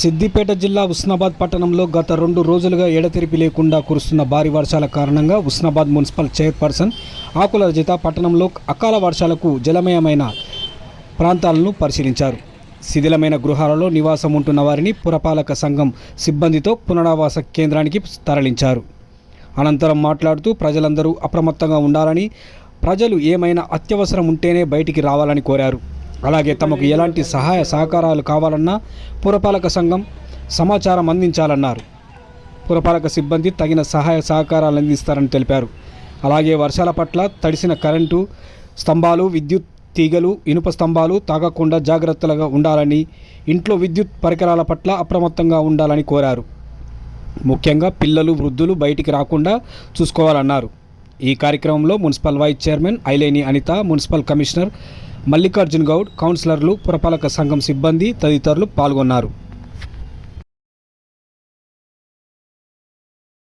సిద్దిపేట జిల్లా ఉస్నాబాద్ పట్టణంలో గత రెండు రోజులుగా ఎడతెరిపి లేకుండా కురుస్తున్న భారీ వర్షాల కారణంగా ఉస్నాబాద్ మున్సిపల్ చైర్పర్సన్ ఆకుల రజిత పట్టణంలో అకాల వర్షాలకు జలమయమైన ప్రాంతాలను పరిశీలించారు. శిథిలమైన గృహాలలో నివాసం ఉంటున్న వారిని పురపాలక సంఘం సిబ్బందితో పునరావాస కేంద్రానికి తరలించారు. అనంతరం మాట్లాడుతూ ప్రజలందరూ అప్రమత్తంగా ఉండాలని ప్రజలు ఏమైనా అత్యవసరం ఉంటేనే బయటికి రావాలని కోరారు. అలాగే తమకు ఎలాంటి సహాయ సహకారాలు కావాలన్నా పురపాలక సంఘం సమాచారం అందించాలన్నారు. పురపాలక సిబ్బంది తగిన సహాయ సహకారాలు అందిస్తారని తెలిపారు. అలాగే వర్షాల పట్ల తడిసిన కరెంటు స్తంభాలు విద్యుత్ తీగలు ఇనుప స్తంభాలు తాగకుండా జాగ్రత్తలుగా ఉండాలని ఇంట్లో విద్యుత్ పరికరాల పట్ల అప్రమత్తంగా ఉండాలని కోరారు. ముఖ్యంగా పిల్లలు వృద్ధులు బయటికి రాకుండా చూసుకోవాలన్నారు. ఈ కార్యక్రమంలో municipal vice chairman Aileni Anitha municipal commissioner Mallikarjun Goud కౌన్సిలర్లు పురపాలక సంఘం సిబ్బంది తదితరులు పాల్గొన్నారు.